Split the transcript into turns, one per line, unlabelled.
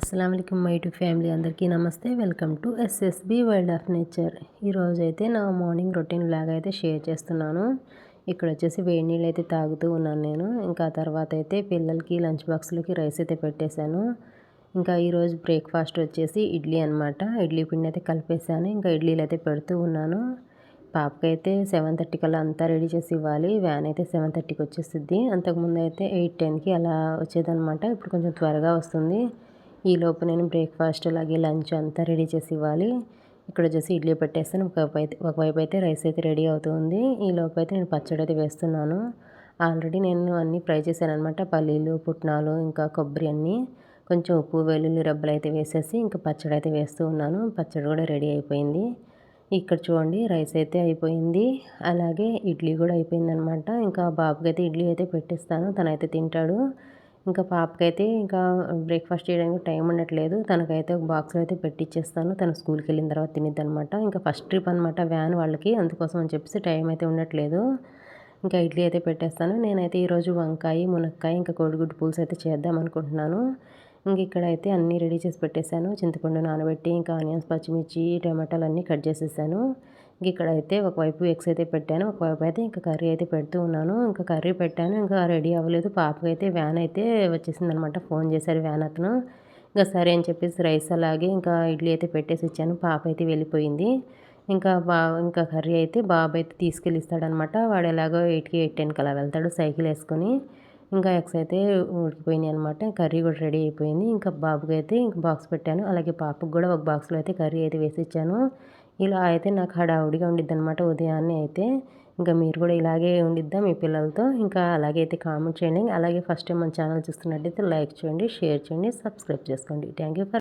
అస్సలం my to family అందరికీ నమస్తే. Welcome to SSB world of nature. ఈరోజు అయితే నా మార్నింగ్ రొటీన్ లాగా అయితే షేర్ చేస్తున్నాను. ఇక్కడ వచ్చేసి వేడి నీళ్ళు అయితే తాగుతూ ఉన్నాను నేను. ఇంకా తర్వాత అయితే పిల్లలకి లంచ్ బాక్స్లకి రైస్ అయితే పెట్టేశాను. ఇంకా ఈరోజు బ్రేక్ఫాస్ట్ వచ్చేసి ఇడ్లీ అనమాట ఇడ్లీ పిండి అయితే కలిపేశాను. ఇంకా ఇడ్లీలు అయితే పెడుతూ ఉన్నాను. పాపకైతే సెవెన్ థర్టీ కల్లా అంతా రెడీ చేసి ఇవ్వాలి. వ్యాన్ అయితే సెవెన్ థర్టీకి వచ్చేస్తుంది అంతకుముందు అయితే ఎయిట్ టెన్కి అలా వచ్చేదనమాట ఇప్పుడు కొంచెం త్వరగా వస్తుంది. ఈలోపు నేను బ్రేక్ఫాస్ట్ అలాగే లంచ్ అంతా రెడీ చేసి ఇవ్వాలి. ఇక్కడ వచ్చేసి ఇడ్లీ పెట్టేస్తాను. ఒకవైపు అయితే ఒకవైపు అయితే రైస్ అయితే రెడీ అవుతుంది. ఈలోపు అయితే నేను పచ్చడి అయితే వేస్తున్నాను. ఆల్రెడీ నేను అన్నీ ఫ్రై చేశాను అనమాట పల్లీలు పుట్నాలు ఇంకా కొబ్బరి అన్నీ. కొంచెం ఉప్పు వెల్లుల్లి రబ్బలు అయితే వేసేసి ఇంకా పచ్చడి అయితే వేస్తూ ఉన్నాను. పచ్చడి కూడా రెడీ అయిపోయింది. ఇక్కడ చూడండి రైస్ అయితే అయిపోయింది. అలాగే ఇడ్లీ కూడా అయిపోయింది అనమాట ఇంకా బాబుకి అయితే ఇడ్లీ అయితే పెట్టిస్తాను. తనైతే తింటాడు. ఇంకా పాపకైతే ఇంకా బ్రేక్ఫాస్ట్ చేయడానికి టైం ఉండట్లేదు. తనకైతే ఒక బాక్స్లో అయితే పెట్టిచ్చేస్తాను. తను స్కూల్కి వెళ్ళిన తర్వాత తినిద్ది అనమాట ఇంకా ఫస్ట్ ట్రిప్ అనమాట వ్యాన్ వాళ్ళకి. అందుకోసం అని చెప్పేసి టైం అయితే ఉండట్లేదు. ఇంకా ఇడ్లీ అయితే పెట్టేస్తాను. నేనైతే ఈరోజు వంకాయ మునక్కాయ ఇంకా కోడిగుడ్డు పులుసు అయితే చేద్దాం అనుకుంటున్నాను. ఇంక ఇక్కడ అయితే అన్నీ రెడీ చేసి పెట్టేశాను. చింతపండు నానబెట్టి ఇంకా ఆనియన్స్ పచ్చిమిర్చి టమాటాలు అన్నీ కట్ చేసేసాను. ఇక్కడ అయితే ఒకవైపు ఎగ్స్ అయితే పెట్టాను ఒకవైపు అయితే ఇంకా కర్రీ అయితే పెడుతూ ఉన్నాను. ఇంకా కర్రీ పెట్టాను ఇంకా రెడీ అవ్వలేదు. పాపకైతే వ్యాన్ అయితే వచ్చేసింది అనమాట ఫోన్ చేశారు వ్యాన్ అతను. ఇంకా సరే అని చెప్పేసి రైస్ అలాగే ఇంకా ఇడ్లీ అయితే పెట్టేసి ఇచ్చాను పాప అయితే వెళ్ళిపోయింది. ఇంకా బా ఇంకా కర్రీ అయితే బాబు అయితే తీసుకెళ్ళిస్తాడనమాట. వాడు ఎలాగో ఎయిట్కి ఎయిట్ టెన్కి అలా వెళ్తాడు సైకిల్ వేసుకొని. ఇంకా ఎగ్స్ అయితే ఉడికిపోయినాయి అనమాట కర్రీ కూడా రెడీ అయిపోయింది. ఇంకా బాబుకి అయితే ఇంకా బాక్స్ పెట్టాను. అలాగే పాపకు కూడా ఒక బాక్స్లో అయితే కర్రీ అయితే వేసి ఇచ్చాను ఇలా అయితే నాకు హడావుడిగా ఉండిద్ది అనమాట ఉదయాన్నే అయితే. ఇంకా మీరు కూడా ఇలాగే ఉండిద్దా మీ పిల్లలతో? ఇంకా అలాగే అయితే కామెంట్ చేయండి. అలాగే ఫస్ట్ టైం మన ఛానల్ చూస్తున్నట్టయితే లైక్ చేయండి షేర్ చేయండి సబ్స్క్రైబ్ చేసుకోండి. Thank you for